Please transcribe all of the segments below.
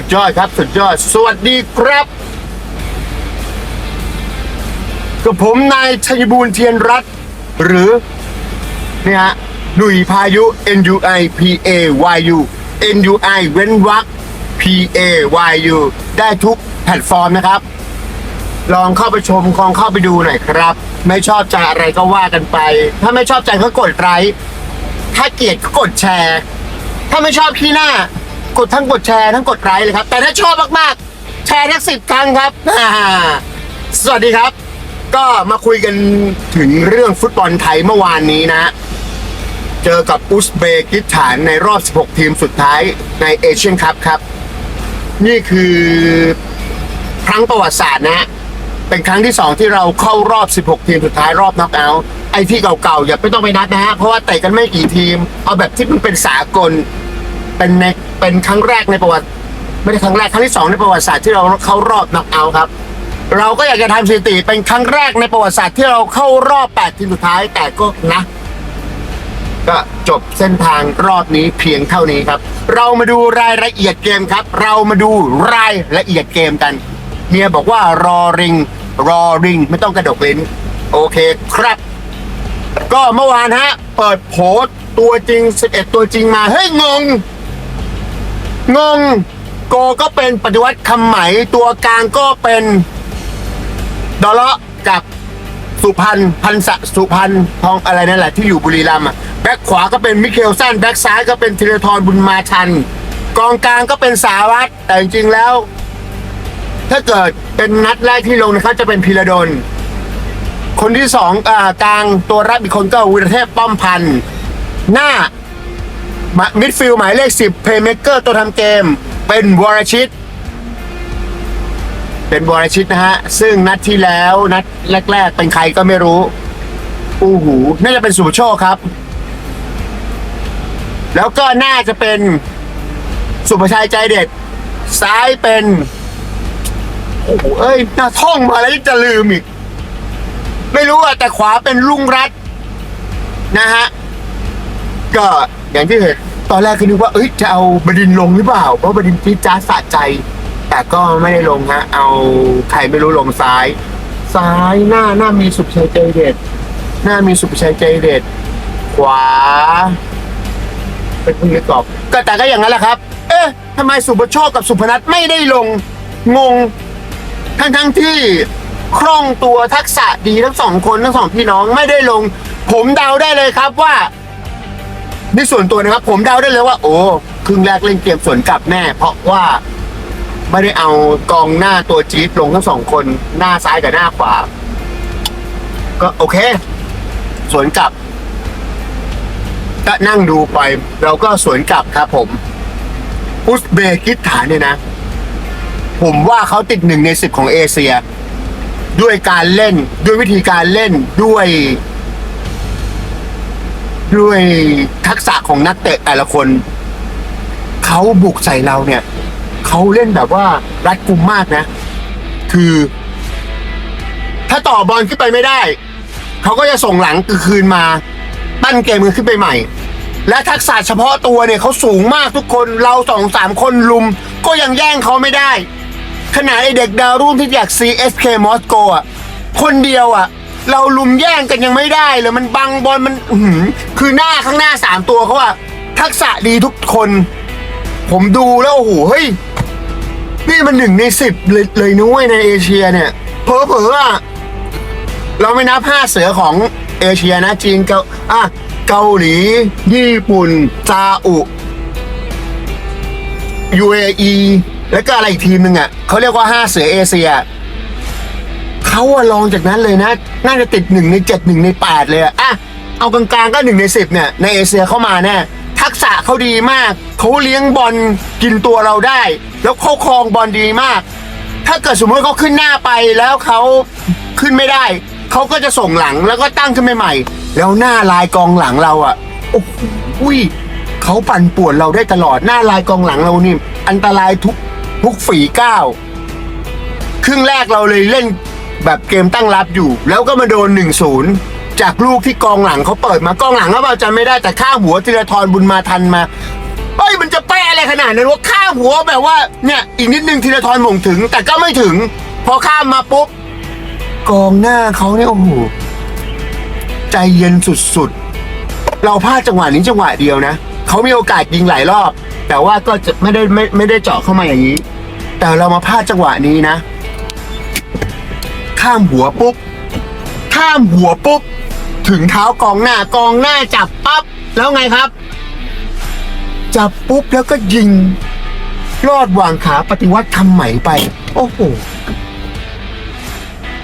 สุดยอดครับ สุดยอด สวัสดีครับ กับผมนายชัยบูรณ์เทียนรัตน์หรือเนี่ยฮะหนุ่ยพายุ N U I P A Y U N U I เว้นวรรค P A Y U ได้ทุกแพลตฟอร์มนะครับ ลองเข้าไปชมลองเข้าไปดูหน่อยครับ ไม่ชอบใจอะไรก็ว่ากันไป ถ้าไม่ชอบใจก็กดไลค์ถ้าเกลียดก็กดแชร์ ถ้าไม่ชอบพี่หน้า กดทั้งกดแชร์ทั้งกดไลค์เลยครับ แต่ถ้าชอบมากๆ แชร์ทั้งสิบครั้งครับอ่าสวัสดีครับ ก็มาคุยกันถึงเรื่องฟุตบอลไทยเมื่อวานนี้นะ เจอกับอุซเบกิสถานในรอบ 16 ทีมสุดท้ายในเอเชียนคัพครับ นี่คือครั้งประวัติศาสตร์นะเป็นครั้งที่ 2 ที่เราเข้ารอบ 16 ทีมสุดท้ายรอบน็อกเอาท์ไอ้ที่เก่าๆอย่าไม่ต้องไปนัดนะฮะเพราะว่าเตะกันไม่กี่ทีม เอาแบบที่มันเป็นสากลเป็นใน เป็นครั้งแรกในประวัติ ไม่ได้ครั้งแรกครั้งที่2ในประวัติศาสตร์ที่เราเข้ารอบน็อกเอาครับ เราก็อยากจะทำสถิติเป็นครั้งแรกในประวัติศาสตร์ที่เราเข้ารอบ8ทีมสุดท้ายแต่ก็นะก็จบเส้นทางรอบนี้เพียงเท่านี้ครับ เรามาดูรายละเอียดเกมครับ เรามาดูรายละเอียดเกมกัน เมียบอกว่ารอริง รอริง ไม่ต้องกระดกลิ้นโอเคครับ ก็เมื่อวานฮะ เปิดโผตัวจริง 11 ตัวจริงมา เฮ้ย งง งงโกก็เป็นปฏิวัติคำไหมตัวกลางก็เป็นดอลเลาะกับสุพรรณพันศะสุพรรณทองอะไรนั่นแหละที่อยู่บุรีรัมย์อะแบ็คขวาก็เป็นมิเคลสันแบ็คซ้ายก็เป็นธีรทรบุญมาชัน กองกลางก็เป็นสาวัตรแต่จริงๆแล้ว ถ้าเกิดเป็นนัดแรกที่ลงนะครับจะเป็นพีระดลคนที่สองอ่ากลางตัวรับอีกคนก็วิรเทพป้อมพันธ์หน้า มิดฟิลด์หมายเลขสิบเพย์เมเกอร์ตัวทำเกม เป็นวรชิต เป็นบอรชิตนะฮะ ซึ่งนัดที่แล้วนัดแรก ๆ เป็นใครก็ไม่รู้ อู้หู น่าจะเป็นสุโชคครับ แล้วก็น่าจะเป็นสุภชัยใจเด็ด ซ้ายเป็น โอ้โหเอ้ยน่าท่องมาแล้วจะลืมอีก ไม่รู้อะแต่ขวาเป็นลุงรัตน์นะฮะก็ อย่างที่เห็นตอนแรกคือนึกว่าเอ้ยจะเอาบดินลงหรือเปล่า เพราะบดินทร์ที่จ้าสะใจ แต่ก็ไม่ได้ลงฮะเอาใครไม่รู้ลงซ้าย ซ้ายหน้าหน้ามีสุภชัยใจเด็ด หน้ามีสุภชัยใจเด็ด ขวา เป็นพึ่งนึกออกก็แต่ก็อย่างนั้นแหละครับ เอ๊ะทำไมสุภโชคกับสุพนัทไม่ได้ลงงงทั้งทั้งที่คล่องตัวทักษะดีทั้งสองคนทั้งสองพี่น้องไม่ได้ลง ผมเดาได้เลยครับว่า นส่วนตัวนะครับ ผมเดาได้เลยว่า โอ้ครึ่งแรกเล่นเกมสวนกลับแน่ เพราะว่าไม่ได้เอากองหน้าตัวจี๊ดลงทั้งสองคนหน้าซ้ายกับหน้าขวา ก็โอเค สวนกลับก็นั่งดูไป เราก็สวนกลับครับผม อุซเบกิสถานเนี่ยนะ ผมว่าเขาติดหนึ่งในสิบของเอเชีย ด้วยการเล่นด้วยวิธีการเล่นด้วย ด้วยทักษะของนักเตะแต่ละคนเขาบุกใส่เราเนี่ยเขาเล่นแบบว่ารัดกุมมากนะ คือ ถ้าต่อบอลขึ้นไปไม่ได้เขาก็จะส่งหลังคืนมาปั้นเกมมันขึ้นไปใหม่ และทักษะเฉพาะตัวเนี่ยเขาสูงมากทุกคนเราสองสามคนลุม ก็ยังแย่งเขาไม่ได้ ขนาดไอเด็กดาวรุ่งที่อยาก CSK มอสโกอะคนเดียวอะ เราลุมแย่งกันยังไม่ได้เลยมันบังบอลมันอื้อหือคือหน้าข้างหน้าสามตัวเขาอะทักษะดีทุกคน ผมดูแล้วโอ้โหเฮ้ยนี่มันหนึ่งในสิบเลยเลยนุ้ยในเอเชียเนี่ยเพอเพอๆอะเราไม่นับห้าเสือของเอเชียนะจีนเกาอะเกาหลี ญี่ปุ่นซาอุ UAE แล้วก็อะไรอีกทีมหนึ่งอะเขาเรียกว่าห้าเสือเอเชีย เขาอะลองจากนั้นเลยนะ น่าจะติดหนึ่งในเจ็ดหนึ่งในแปดเลยอะอะเอากลางๆก็หนึ่งในสิบเนี่ยในเอเชียเข้ามาแน่ทักษะเขาดีมาก เขาเลี้ยงบอลกินตัวเราได้ แล้วเขาครองบอลดีมาก ถ้าเกิดสมมติเขาขึ้นหน้าไปแล้วเขาขึ้นไม่ได้ เขาก็จะส่งหลังแล้วก็ตั้งขึ้นใหม่ๆแล้วหน้าลายกองหลังเราอะโอ้โหอุ้ยเขาปั่นป่วนเราได้ตลอดหน้าลายกองหลังเรานี่อันตรายทุกทุกฝีก้าวครึ่งแรกเราเลยเล่น แบบเกมตั้งรับอยู่ แล้วก็มาโดน 1-0 จากลูกที่กองหลังเขาเปิดมากองหลังก็เราจำไม่ได้แต่ข้าหัวธีรทรบุญมาทันมาเอ้ยมันจะแปะอะไรขนาดนั้นว่าข้าหัวแบบว่าเนี่ยอีกนิดนึงธีรทรหม่งถึง แต่ก็ไม่ถึง พอข้ามมาปุ๊บกองหน้าเขาเนี่ยโอ้โหใจเย็นสุดๆ เราพลาดจังหวะนี้จังหวะเดียวนะเขามีโอกาสยิงหลายรอบ แต่ว่าก็จะไม่ได้ไม่ไม่ได้เจาะเข้ามาอย่างนี้ แต่เรามาพลาดจังหวะนี้นะ ข้ามหัวปุ๊บข้ามหัวปุ๊บถึงเท้ากองหน้ากองหน้าจับปั๊บแล้วไงครับ จับปุ๊บแล้วก็ยิง รอดวางขาปฏิวัติทำใหม่ไป โอ้โห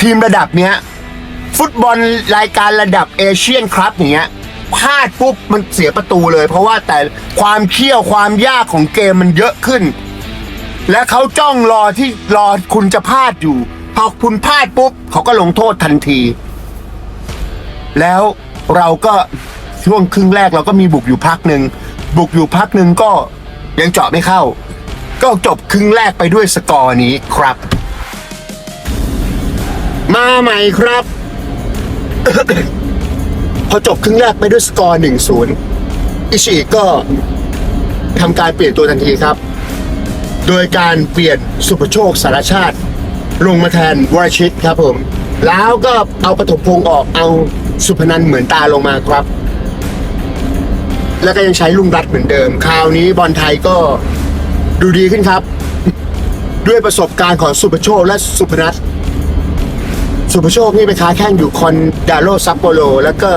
ทีมระดับเนี้ย ฟุตบอลรายการระดับเอเชียนครับอย่างเงี้ยพลาดปุ๊บมันเสียประตูเลย เพราะว่าแต่ความเขี้ยวความยากของเกมมันเยอะขึ้น และเขาจ้องรอที่รอคุณจะพลาดอยู่ พอคุณพลาดปุ๊บเขาก็ลงโทษทันที แล้วเราก็ช่วงครึ่งแรกเราก็มีบุกอยู่พักหนึ่งบุกอยู่พักหนึ่งก็ยังเจาะไม่เข้า ก็จบครึ่งแรกไปด้วยสกอร์นี้ครับ มาใหม่ครับ พอจบครึ่งแรกไปด้วยสกอร์1-0อิชิก็ทำการเปลี่ยนตัวทันทีครับ โดยการเปลี่ยนสุภโชคสารชาติ ลงมาแทนวรชิตครับผม แล้วก็เอาปฐมพงศ์ออกเอาสุพนันเหมือนตาลงมาครับ แล้วก็ยังใช้ลุงรัตเหมือนเดิม คราวนี้บอลไทยก็ดูดีขึ้นครับ ด้วยประสบการณ์ของสุภโชคและสุพนัทสุภโชคนี่ไปค้าแข่งอยู่คอนดาโลซัปโปโรแล้วก็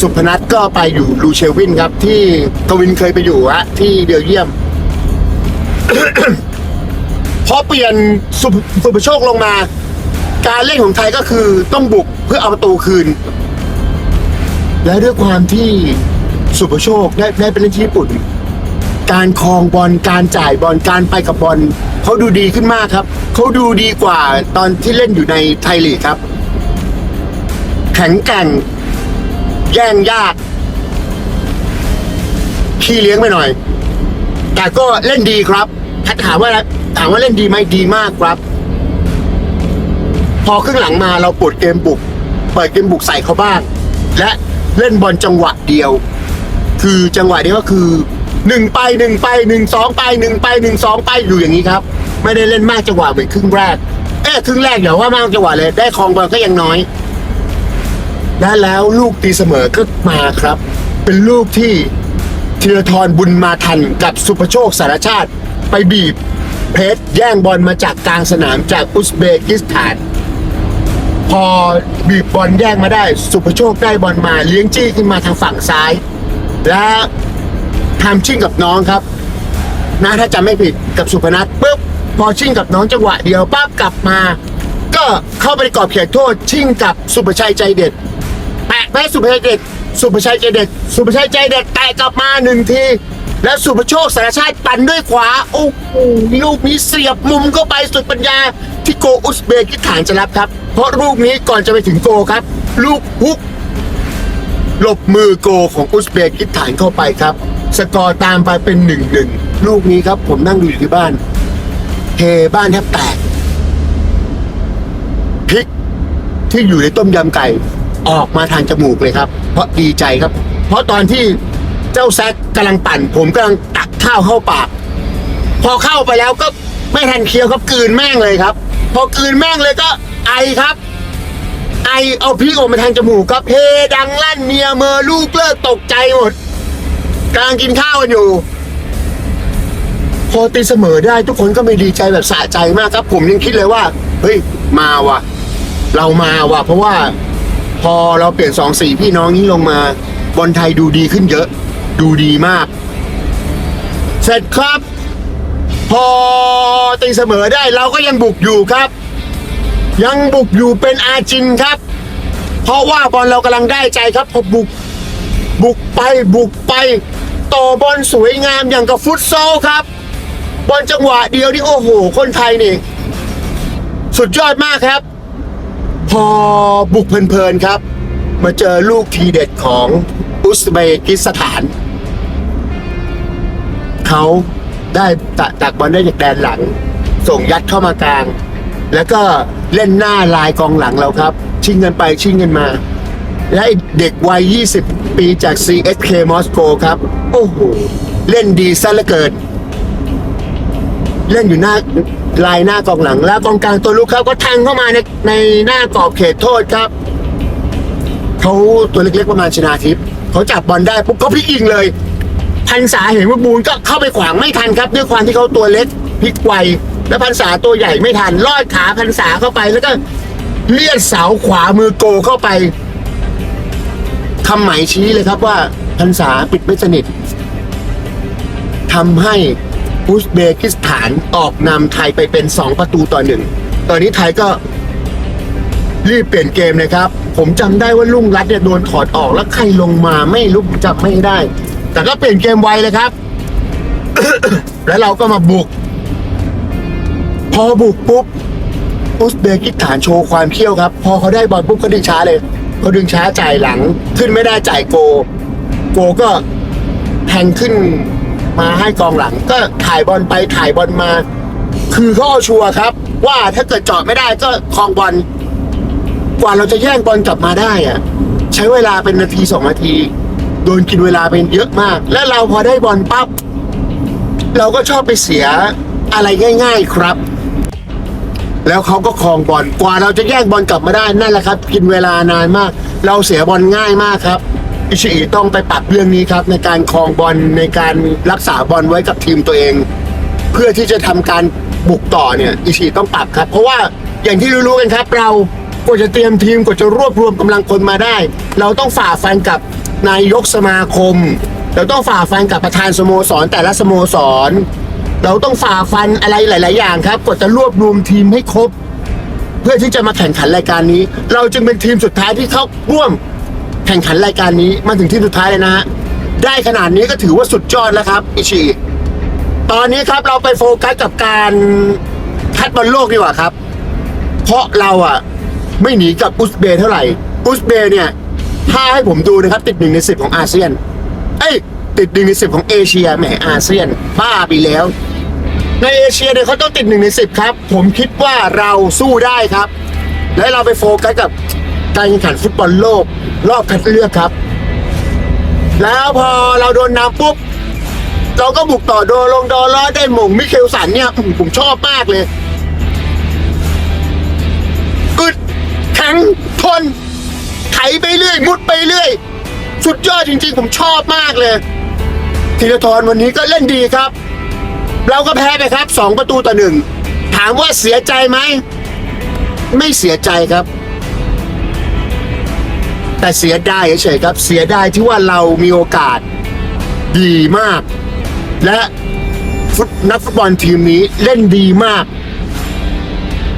สุพนัทก็ไปอยู่ลูเชลวินครับ ที่กวินเคยไปอยู่อะที่เบลเยียม พอเปลี่ยนสุสุภโชคลงมา การเล่นของไทยก็คือต้องบุกเพื่อเอาประตูคืน และด้วยความที่สุภโชคได้ได้ไปเล่นที่ญี่ปุ่น การคลองบอลการจ่ายบอลการไปกับบอลเขาดูดีขึ้นมากครับเขาดูดีกว่าตอนที่เล่นอยู่ในไทยลีกครับ แข็งแกร่งแย่งยากขี้เลี้ยงไปหน่อย แต่ก็เล่นดีครับถ้าถามว่า ถามว่าเล่นดีไหมดีมากครับ พอครึ่งหลังมาเราปลดเกมบุก เปิดเกมบุกใส่เขาบ้าง และเล่นบอลจังหวะเดียว คือจังหวะนี้ก็คือหนึ่งไปหนึ่งไปหนึ่งสองไปหนึ่งไปหนึ่งสองไปอยู่อย่างนี้ครับ ไม่ได้เล่นมากจังหวะเหมือนครึ่งแรกเอ๊ะครึ่งแรกอย่าว่ามากจังหวะเลยได้ครองบอลก็ยังน้อยและแล้วลูกตีเสมอก็มาครับ เป็นลูกที่ธีรทรบุญมาทันกับสุภโชคสารชาติ ไปบีบ เพชร แย่งบอลมาจากกลางสนามจากอุซเบกิสถาน พอบีบบอลแย่งมาได้ สุภโชคได้บอลมาเลี้ยงจี้ขึ้นมาทางฝั่งซ้าย และทำชิ่งกับน้องครับนะถ้าจำไม่ผิดกับสุพนัทปุ๊บพอชิ่งกับน้องจังหวะเดียวปั๊บกลับมา ก็เข้าไปกรอบเขตโทษ ชิ่งกับสุภชัยใจเด็ดแตะไปสุภชัยเด็ดสุภชัยใจเด็ดสุภชัยใจเด็ดแตะกลับมาหนึ่งที แล้วสุภโชคสารชาติปั่นด้วยขวา โอ้โหลูกนี้เสียบมุมเข้าไปสุดปัญญา ที่โกอุซเบกิสถานจะรับครับ เพราะลูกนี้ก่อนจะไปถึงโกครับ ลูกฮุกหลบมือโกของอุซเบกิสถานเข้าไปครับ สกอร์ตามไปเป็นหนึ่งหนึ่งลูกนี้ครับผมนั่งดูอยู่ที่บ้านเฮบ้านแทบแตกพริกที่อยู่ในต้มยำไก่ออกมาทางจมูกเลยครับ เพราะดีใจครับ เพราะตอนที่ เจ้าแซกกำลังปั่น ผมกำลังตักข้าวเข้าปาก พอเข้าไปแล้วก็ไม่ทันเคี้ยวครับกลืนแม่งเลยครับ พอกลืนแม่งเลยก็ไอครับ ไอเอาพริกออกมาทางจมูกครับเฮดังลั่นเมียเมอลูกเลิกตกใจหมดกำลังกินข้าวกันอยู่ พอตีเสมอได้ทุกคนก็ไม่ดีใจแบบสะใจมากครับ ผมยังคิดเลยว่า เฮ้ย มาว่ะ เรามาว่ะ เพราะว่า พอเราเปลี่ยนสองสี่พี่น้องนี้ลงมาบอลไทยดูดีขึ้นเยอะ ดูดีมาก เสร็จครับ พอตีเสมอได้เราก็ยังบุกอยู่ครับ ยังบุกอยู่เป็นอาจินครับ เพราะว่าบอลเรากำลังได้ใจครับพอบุก บุกไปบุกไป ต่อบอลสวยงามอย่างกับฟุตซอลครับ บอลจังหวะเดียวที่โอ้โห คนไทยนี่ สุดยอดมากครับ พอบุกเพลินๆครับ มาเจอลูกทีเด็ดของอุซเบกิสถาน เขาได้ตะตักบอลได้จากแดนหลัง ส่งยัดเข้ามากลาง แล้วก็เล่นหน้าลายกองหลังเราครับ ชิงกันไปชิงกันมา และเด็กวัย 20 ปีจาก CSK มอสโกครับ โอ้โห เล่นดีซะเหลือเกิน เล่นอยู่หน้าลายหน้ากองหลัง แล้วกองกลางตัวลุกครับก็แทงเข้ามาในในหน้ากรอบเขตโทษครับเขาตัวเล็กๆประมาณชนาทิพย์เขาจับบอลได้ปุ๊บเขาพลิกยิงเลย พันษาเห็นว่าบูนก็เข้าไปขวางไม่ทันครับ ด้วยความที่เขาตัวเล็กพลิกไวและพันษาตัวใหญ่ไม่ทันลอดขาพันษาเข้าไป แล้วก็เลียดเสาขวามือโกเข้าไปคำหมายชี้เลยครับว่าพันษาปิดไม่สนิททำให้อุซเบกิสถานออกนำไทยไปเป็น 2 ประตูต่อหนึ่ง ตอนนี้ไทยก็รีบเปลี่ยนเกมเลยครับ ผมจำได้ว่าลุงรัตเนี่ยโดนถอดออกแล้วใครลงมาไม่รู้จำไม่ได้ แต่ก็เปลี่ยนเกมไวเลยครับ แล้วเราก็มาบุก พอบุกปุ๊บอุซเบกิสถานโชว์ความเขี้ยวครับ พอเขาได้บอลปุ๊บเขาดึงช้าเลยเขาดึงช้าจ่ายหลัง ขึ้นไม่ได้จ่ายโก โกก็แทงขึ้นมาให้กองหลัง ก็ถ่ายบอลไปถ่ายบอลมา คือเขาเอาชัวร์ครับ ว่าถ้าเกิดจอดไม่ได้ก็คลองบอลกว่าเราจะแย่งบอลกลับมาได้อะใช้เวลาเป็นนาทีสองนาที โดนกินเวลาเป็นเยอะมาก และเราพอได้บอลปั๊บเราก็ชอบไปเสียอะไรง่าย ๆครับ แล้วเขาก็ครองบอลกว่าเราจะแย่งบอลกลับมาได้นั่นแหละครับ กินเวลานานมาก เราเสียบอลง่ายมากครับอิชิอิต้องไปปรับเรื่องนี้ครับ ในการครองบอลในการรักษาบอลไว้กับทีมตัวเอง เพื่อที่จะทำการบุกต่อเนี่ยอิชิต้องปรับครับ เพราะว่าอย่างที่รู้ๆกันครับเรา กว่าจะเตรียมทีมกว่าจะรวบรวมกำลังคนมาได้ เราต้องฝ่าฟันกับนายกสมาคม เราต้องฝ่าฟันกับประธานสโมสร แต่ละสโมสร เราต้องฝ่าฟันอะไรหลาย ๆ อย่างครับกว่าจะรวบรวมทีมให้ครบ เพื่อที่จะมาแข่งขันรายการนี้ เราจึงเป็นทีมสุดท้ายที่เข้าร่วมแข่งขันรายการนี้มาถึงที่สุดท้ายเลยนะฮะได้ขนาดนี้ก็ถือว่าสุดยอดแล้วครับอิชิตอนนี้ครับเราไปโฟกัสกับการคัดบอลโลกดีกว่าครับ เพราะเราอะ ไม่หนีกับอุซเบย์เท่าไหร่ อุซเบย์เนี่ย ถ้าให้ผมดูนะครับ ติดหนึ่งในสิบของอาเซียน เอ้ย ติดหนึ่งในสิบของเอเชียแหมอาเซียน บ้าไปแล้ว ในเอเชียเนี่ยเขาต้องติดหนึ่งในสิบครับ ผมคิดว่าเราสู้ได้ครับ และเราไปโฟกัสกับการแข่งขันฟุตบอลโลก รอบคัดเลือกครับ แล้วพอเราโดนนำปุ๊บเราก็บุกต่อโดนลงดอลลอได้หม่งมิเคลสันเนี่ยผมชอบมากเลย ข็งทน ไถไปเรื่อย มุดไปเรื่อย สุดยอดจริงๆ ผมชอบมากเลยธีรทรวันนี้ก็เล่นดีครับ เราก็แพ้ไปครับสองประตูต่อหนึ่งถามว่าเสียใจไหม ไม่เสียใจครับ แต่เสียดายเฉยๆครับ เสียดายที่ว่าเรามีโอกาสดีมาก และฟุตนักฟุตบอลทีมนี้เล่นดีมาก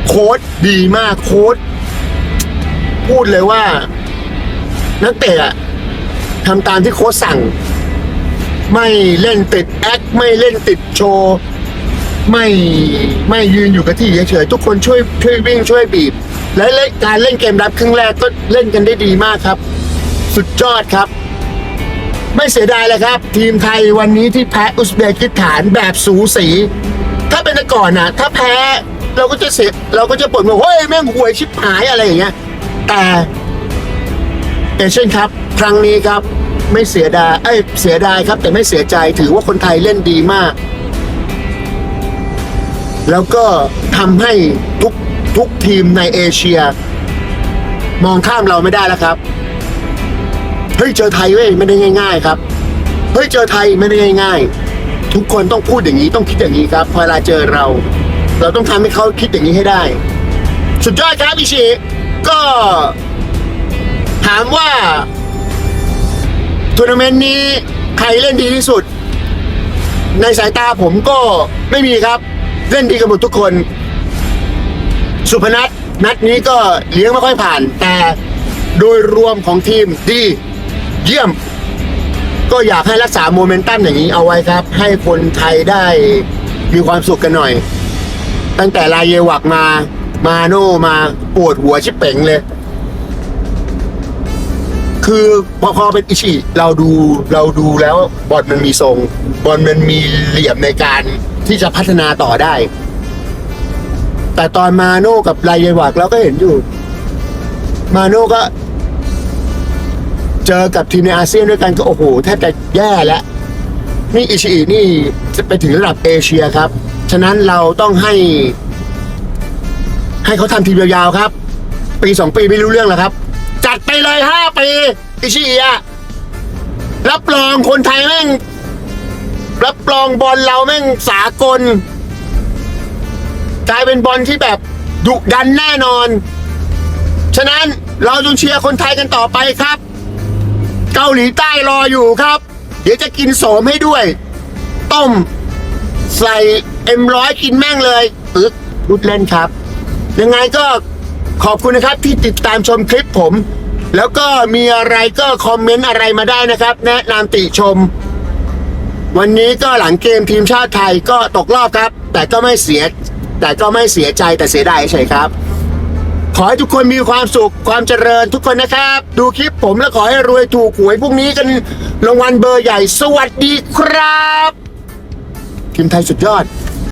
โค้ดดีมากโค้ด พูดเลยว่า นักเตะทำตามที่โค้ชสั่ง ไม่เล่นติดแอคไม่เล่นติดโชว์ไม่ไม่ยืนอยู่กับที่เฉยๆทุกคนช่วยช่วยวิ่งช่วยบีบ และเล่นการเล่นเกมรับครึ่งแรกก็เล่นกันได้ดีมากครับ สุดยอดครับ ไม่เสียดายเลยครับ ทีมไทยวันนี้ที่แพ้อุซเบกิสถานแบบสูสี ถ้าเป็นแต่ก่อนนะถ้าแพ้เราก็จะเสียเราก็จะบ่นว่าเฮ้ยแม่งหวยชิบหายอะไรอย่างเงี้ย แต่เอเชียนครับครั้งนี้ครับไม่เสียดายเอ้ยเสียดายครับ แต่ไม่เสียใจถือว่าคนไทยเล่นดีมาก แล้วก็ทำให้ทุกทุกทีมในเอเชีย มองข้ามเราไม่ได้แล้วครับเฮ้ยเจอไทยเว้ยไม่ได้ง่าย ๆ ครับเฮ้ยเจอไทยไม่ได้ง่าย ๆ ทุกคนต้องพูดอย่างนี้ต้องคิดอย่างนี้ครับพอเวลาเจอเรา เราต้องทำให้เขาคิดอย่างนี้ให้ได้ สุดยอดครับอิชิ ก็ถามว่าทัวร์นาเมนต์นี้ใครเล่นดีที่สุด ในสายตาผมก็ไม่มีครับ เล่นดีกันหมดทุกคน สุพนัทนัดนี้ก็เลี้ยงไม่ค่อยผ่าน แต่โดยรวมของทีมดีเยี่ยม ก็อยากให้รักษาโมเมนตัมอย่างนี้เอาไว้ครับ ให้คนไทยได้มีความสุขกันหน่อย ตั้งแต่ลายเยวักมา มาโน่มาปวดหัวชิบเป๋งเลย คือพอพอเป็นอิชิเราดูเราดูแล้วบอลมันมีทรง บอลมันมีเหลี่ยมในการที่จะพัฒนาต่อได้ แต่ตอนมาโน่กับลายเยวักเราก็เห็นอยู่ มาโน่ก็ เจอกับทีมในอาเซียนด้วยกันก็โอ้โหแทบจะแย่แล้วนี่อิชิอินี่จะไปถึงระดับเอเชียครับ ฉะนั้นเราต้องให้ ให้เขาทำทีมยาวๆครับ ปีสองปีไม่รู้เรื่องแล้วครับ จัดไปเลยห้าปีอิชิอิอะรับรองคนไทยแม่ง รับรองบอลเราแม่งสากลกลายเป็นบอลที่แบบดุดันแน่นอน ฉะนั้นเราจงเชียร์คนไทยกันต่อไปครับ เกาหลีใต้รออยู่ครับ เดี๋ยวจะกินโสมให้ด้วย ต้ม ใส่เอ็มร้อยกินแม่งเลยอึ๊กรุดเล่นครับ ยังไงก็ขอบคุณนะครับที่ติดตามชมคลิปผม แล้วก็มีอะไรก็คอมเมนต์อะไรมาได้นะครับ แนะนำติชม วันนี้ก็หลังเกมทีมชาติไทยก็ตกรอบครับ แต่ก็ไม่เสีย แต่ก็ไม่เสียใจแต่เสียดายเฉยครับ ขอให้ทุกคนมีความสุขความเจริญทุกคนนะครับ ดูคลิปผมแล้วขอให้รวยถูกหวยพรุ่งนี้กันรางวัลเบอร์ใหญ่ สวัสดีครับทีมไทยสุดยอด